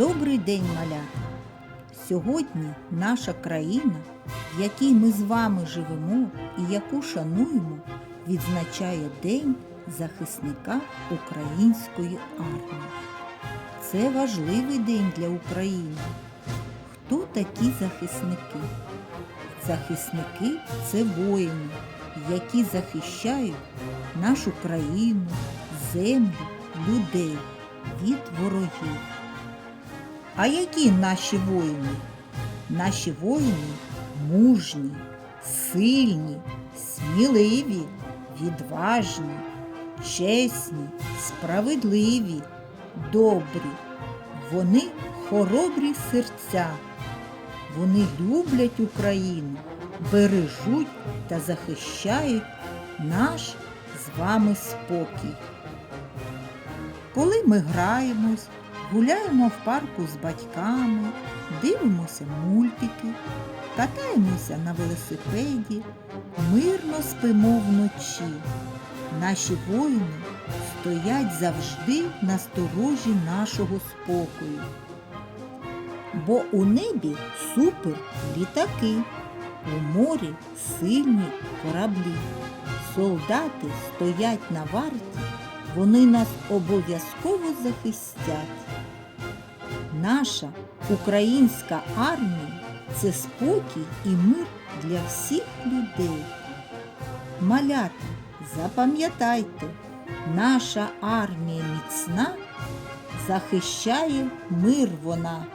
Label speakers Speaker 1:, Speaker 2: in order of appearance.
Speaker 1: Добрий день, малята! Сьогодні наша країна, в якій ми з вами живемо і яку шануємо, відзначає День захисника української армії. Це важливий день для України. Хто такі захисники? Захисники це воїни, які захищають нашу країну, землю, людей від ворогів. А які наші воїни? Наші воїни мужні, сильні, сміливі, відважні, чесні, справедливі, добрі. Вони хоробрі серця. Вони люблять Україну, бережуть та захищають наш з вами спокій. Коли ми граємось, гуляємо в парку з батьками, дивимося мультики, катаємося на велосипеді, мирно спимо вночі. Наші воїни стоять завжди на сторожі нашого спокою. Бо у небі супер літаки, у морі сильні кораблі. Солдати стоять на варті, вони нас обов'язково захистять. Наша українська армія це спокій і мир для всіх людей. Малята, запам'ятайте, наша армія міцна, захищає мир вона.